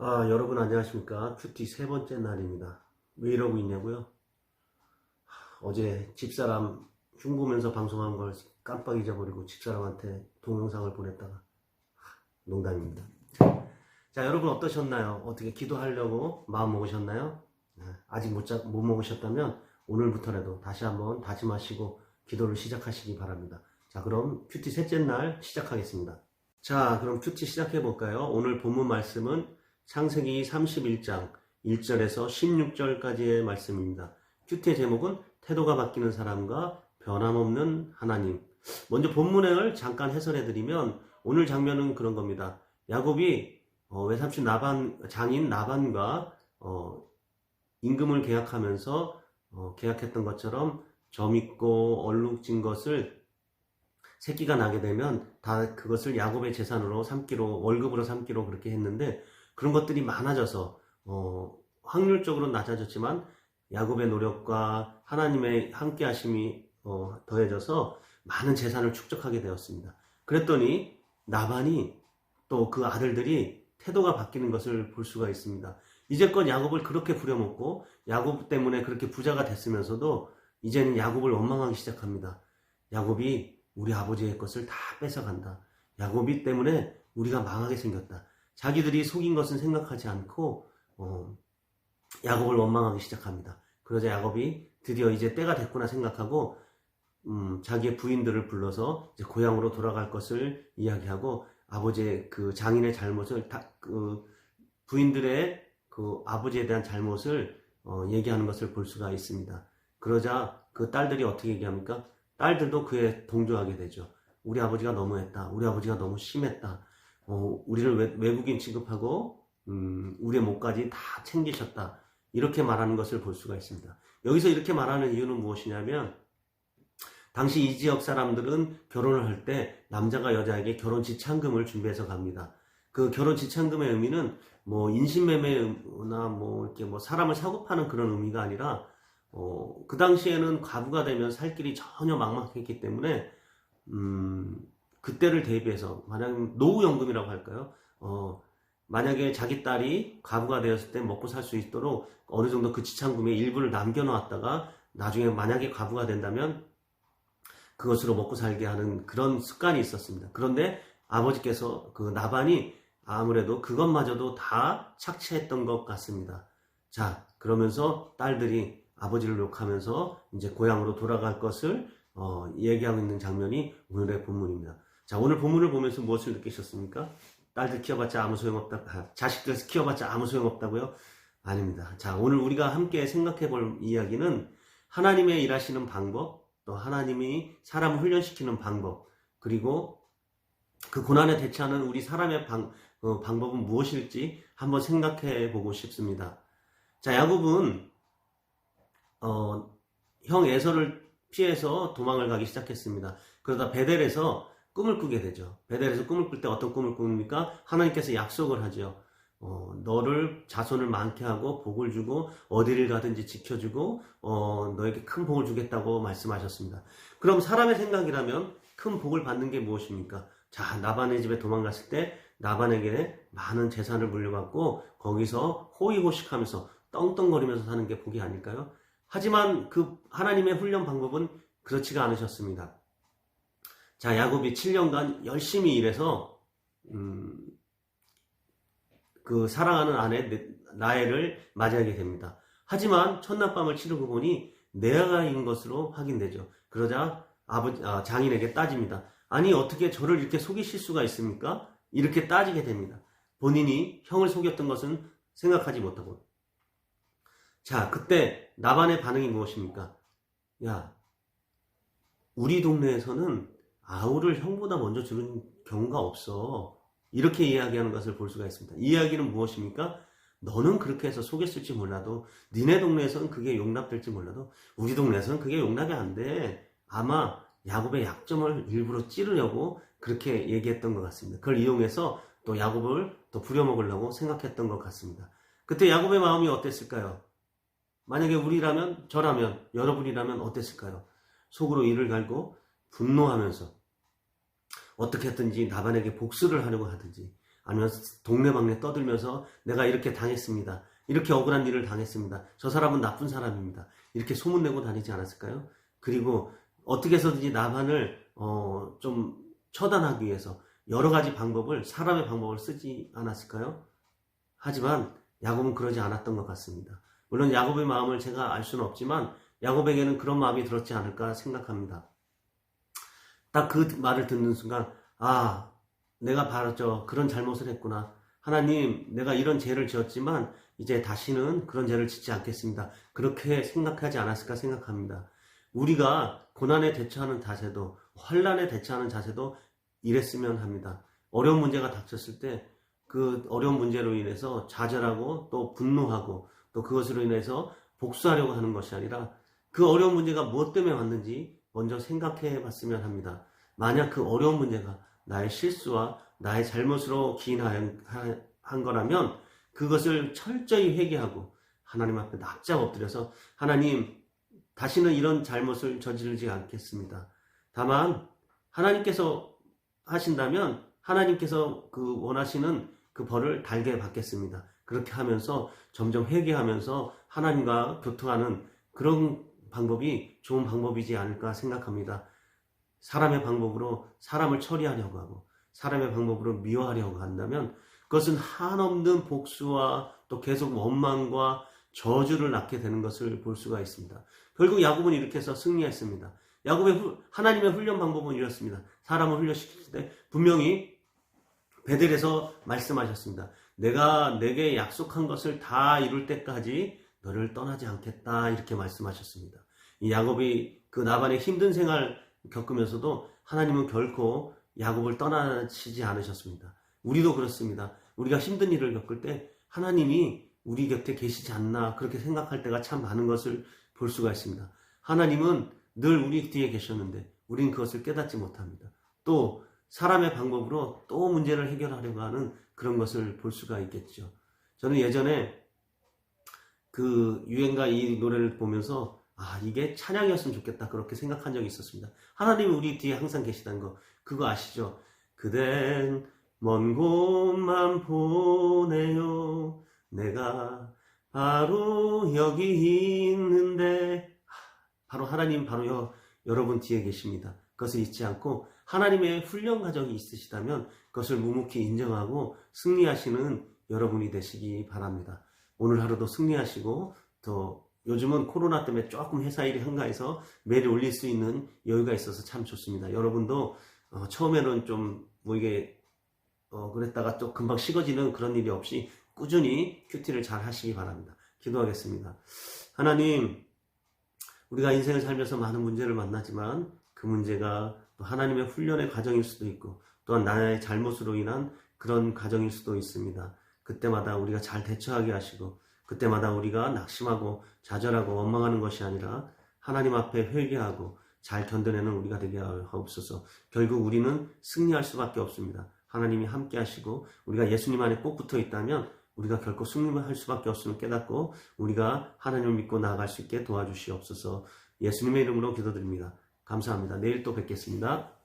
아, 여러분 안녕하십니까. 큐티 세 번째 날입니다. 왜 이러고 있냐고요? 하, 어제 집사람 흉 보면서 방송한 걸 깜빡 잊어버리고 집사람한테 동영상을 보냈다가 하, 농담입니다. 자, 여러분 어떠셨나요? 어떻게 기도하려고 마음 먹으셨나요? 네, 아직 못, 자- 못 먹으셨다면 오늘부터라도 다시 한번 다짐하시고 기도를 시작하시기 바랍니다. 자, 그럼 큐티 셋째 날 시작하겠습니다. 자, 그럼 큐티 시작해 볼까요? 오늘 본문 말씀은 창세기 31장 1절에서 16절까지의 말씀입니다. 큐티의 제목은 태도가 바뀌는 사람과 변함없는 하나님. 먼저 본문을 잠깐 해설해 드리면 오늘 장면은 그런 겁니다. 야곱이 어, 외삼촌 나반 장인 나반과 어, 임금을 계약하면서 어, 계약했던 것처럼 점 있고 얼룩진 것을 새끼가 나게 되면 다 그것을 야곱의 재산으로 삼기로 월급으로 삼기로 그렇게 했는데 그런 것들이 많아져서 어, 확률적으로 낮아졌지만 야곱의 노력과 하나님의 함께 하심이 어, 더해져서 많은 재산을 축적하게 되었습니다. 그랬더니 나반이 또 그 아들들이 태도가 바뀌는 것을 볼 수가 있습니다. 이제껏 야곱을 그렇게 부려먹고 야곱 때문에 그렇게 부자가 됐으면서도 이제는 야곱을 원망하기 시작합니다. 야곱이 우리 아버지의 것을 다 뺏어간다. 야곱이 때문에 우리가 망하게 생겼다. 자기들이 속인 것은 생각하지 않고 어, 야곱을 원망하기 시작합니다. 그러자 야곱이 드디어 이제 때가 됐구나 생각하고 음, 자기의 부인들을 불러서 고향으로 돌아갈 것을 이야기하고 아버지의 그 장인의 잘못을 다, 그 부인들의 그 아버지에 대한 잘못을 어, 얘기하는 것을 볼 수가 있습니다. 그러자 그 딸들이 어떻게 얘기합니까? 딸들도 그에 동조하게 되죠. 우리 아버지가 너무했다. 우리 아버지가 너무 심했다. 어, 우리를 외, 외국인 취급하고 음, 우리의 목까지 다 챙기셨다. 이렇게 말하는 것을 볼 수가 있습니다. 여기서 이렇게 말하는 이유는 무엇이냐면 당시 이 지역 사람들은 결혼을 할 때 남자가 여자에게 결혼 지참금을 준비해서 갑니다. 그 결혼 지참금의 의미는 뭐 인신매매나 뭐 이렇게 뭐 사람을 사고 파는 그런 의미가 아니라 어, 그 당시에는 과부가 되면 살 길이 전혀 막막했기 때문에 음, 그때를 대비해서 만약 노후연금이라고 할까요? 어, 만약에 자기 딸이 과부가 되었을 때 먹고 살 수 있도록 어느 정도 그 지참금의 일부를 남겨놓았다가 나중에 만약에 과부가 된다면 그것으로 먹고 살게 하는 그런 습관이 있었습니다. 그런데 아버지께서 그 나반이 아무래도 그것마저도 다 착취했던 것 같습니다. 자, 그러면서 딸들이 아버지를 욕하면서 이제 고향으로 돌아갈 것을 어, 얘기하고 있는 장면이 오늘의 본문입니다. 자, 오늘 본문을 보면서 무엇을 느끼셨습니까? 딸들 키워봤자 아무 소용없다. 아, 자식들 키워봤자 아무 소용없다고요? 아닙니다. 자, 오늘 우리가 함께 생각해 볼 이야기는 하나님의 일하시는 방법, 또 하나님이 사람을 훈련시키는 방법, 그리고 그 고난에 대처하는 우리 사람의 방, 어, 방법은 무엇일지 한번 생각해 보고 싶습니다. 자, 야곱은, 어, 형 에서를 피해서 도망을 가기 시작했습니다. 그러다 베델에서 꿈을 꾸게 되죠. 베델에서 꿈을 꿀 때 어떤 꿈을 꿉니까? 하나님께서 약속을 하죠. 어, 너를 자손을 많게 하고 복을 주고 어디를 가든지 지켜주고 어, 너에게 큰 복을 주겠다고 말씀하셨습니다. 그럼 사람의 생각이라면 큰 복을 받는 게 무엇입니까? 자 나반의 집에 도망갔을 때 나반에게 많은 재산을 물려받고 거기서 호의호식하면서 떵떵거리면서 사는 게 복이 아닐까요? 하지만 그 하나님의 훈련 방법은 그렇지가 않으셨습니다. 자 야곱이 7년간 열심히 일해서 음, 그 사랑하는 아내 나엘을 맞이하게 됩니다. 하지만 첫날 밤을 치르고 보니 내아가인 것으로 확인되죠. 그러자 아버지 아, 장인에게 따집니다. 아니 어떻게 저를 이렇게 속이실 수가 있습니까? 이렇게 따지게 됩니다. 본인이 형을 속였던 것은 생각하지 못하고 자 그때 나반의 반응이 무엇입니까? 야 우리 동네에서는 아우를 형보다 먼저 주는 경우가 없어. 이렇게 이야기하는 것을 볼 수가 있습니다. 이 이야기는 무엇입니까? 너는 그렇게 해서 속였을지 몰라도 니네 동네에서는 그게 용납될지 몰라도 우리 동네에서는 그게 용납이 안 돼. 아마 야곱의 약점을 일부러 찌르려고 그렇게 얘기했던 것 같습니다. 그걸 이용해서 또 야곱을 또 부려먹으려고 생각했던 것 같습니다. 그때 야곱의 마음이 어땠을까요? 만약에 우리라면, 저라면, 여러분이라면 어땠을까요? 속으로 이를 갈고 분노하면서 어떻게 했든지 나반에게 복수를 하려고 하든지 아니면 동네방네 떠들면서 내가 이렇게 당했습니다. 이렇게 억울한 일을 당했습니다. 저 사람은 나쁜 사람입니다. 이렇게 소문내고 다니지 않았을까요? 그리고 어떻게 해서든지 나만을 어, 좀 처단하기 위해서 여러 가지 방법을 사람의 방법을 쓰지 않았을까요? 하지만 야곱은 그러지 않았던 것 같습니다. 물론 야곱의 마음을 제가 알 수는 없지만 야곱에게는 그런 마음이 들었지 않을까 생각합니다. 딱 그 말을 듣는 순간 아 내가 바로 저 그런 잘못을 했구나. 하나님 내가 이런 죄를 지었지만 이제 다시는 그런 죄를 짓지 않겠습니다. 그렇게 생각하지 않았을까 생각합니다. 우리가 고난에 대처하는 자세도 환란에 대처하는 자세도 이랬으면 합니다. 어려운 문제가 닥쳤을 때 그 어려운 문제로 인해서 좌절하고 또 분노하고 또 그것으로 인해서 복수하려고 하는 것이 아니라 그 어려운 문제가 무엇 때문에 왔는지 먼저 생각해 봤으면 합니다. 만약 그 어려운 문제가 나의 실수와 나의 잘못으로 기인한 한 거라면 그것을 철저히 회개하고 하나님 앞에 납작 엎드려서 하나님 다시는 이런 잘못을 저지르지 않겠습니다. 다만 하나님께서 하신다면 하나님께서 그 원하시는 그 벌을 달게 받겠습니다. 그렇게 하면서 점점 회개하면서 하나님과 교통하는 그런 방법이 좋은 방법이지 않을까 생각합니다. 사람의 방법으로 사람을 처리하려고 하고 사람의 방법으로 미워하려고 한다면 그것은 한없는 복수와 또 계속 원망과 저주를 낳게 되는 것을 볼 수가 있습니다. 결국 야곱은 이렇게 해서 승리했습니다. 야곱의 후, 하나님의 훈련 방법은 이렇습니다. 사람을 훈련시킬 때 분명히 베델에서 말씀하셨습니다. 내가 내게 약속한 것을 다 이룰 때까지 너를 떠나지 않겠다 이렇게 말씀하셨습니다. 이 야곱이 그 나반의 힘든 생활 겪으면서도 하나님은 결코 야곱을 떠나시지 않으셨습니다. 우리도 그렇습니다. 우리가 힘든 일을 겪을 때 하나님이 우리 곁에 계시지 않나 그렇게 생각할 때가 참 많은 것을 볼 수가 있습니다. 하나님은 늘 우리 뒤에 계셨는데 우린 그것을 깨닫지 못합니다. 또 사람의 방법으로 또 문제를 해결하려고 하는 그런 것을 볼 수가 있겠죠. 저는 예전에 그 유행가 이 노래를 보면서 아 이게 찬양이었으면 좋겠다 그렇게 생각한 적이 있었습니다. 하나님이 우리 뒤에 항상 계시다는 거 그거 아시죠? 그댄 먼 곳만 보내요 내가 바로 여기 있는데 바로 하나님 바로 여, 여러분 뒤에 계십니다. 그것을 잊지 않고 하나님의 훈련 과정이 있으시다면 그것을 묵묵히 인정하고 승리하시는 여러분이 되시기 바랍니다. 오늘 하루도 승리하시고 또 요즘은 코로나 때문에 조금 회사 일이 한가해서 매일 올릴 수 있는 여유가 있어서 참 좋습니다. 여러분도 어, 처음에는 좀 뭐 이게 어, 그랬다가 또 금방 식어지는 그런 일이 없이 꾸준히 큐티를 잘 하시기 바랍니다. 기도하겠습니다. 하나님, 우리가 인생을 살면서 많은 문제를 만나지만 그 문제가 또 하나님의 훈련의 과정일 수도 있고 또한 나의 잘못으로 인한 그런 과정일 수도 있습니다. 그때마다 우리가 잘 대처하게 하시고 그때마다 우리가 낙심하고 좌절하고 원망하는 것이 아니라 하나님 앞에 회개하고 잘 견뎌내는 우리가 되게 하옵소서. 결국 우리는 승리할 수밖에 없습니다. 하나님이 함께 하시고 우리가 예수님 안에 꼭 붙어 있다면 우리가 결코 승리할 수밖에 없음을 깨닫고 우리가 하나님을 믿고 나아갈 수 있게 도와주시옵소서. 예수님의 이름으로 기도드립니다. 감사합니다. 내일 또 뵙겠습니다.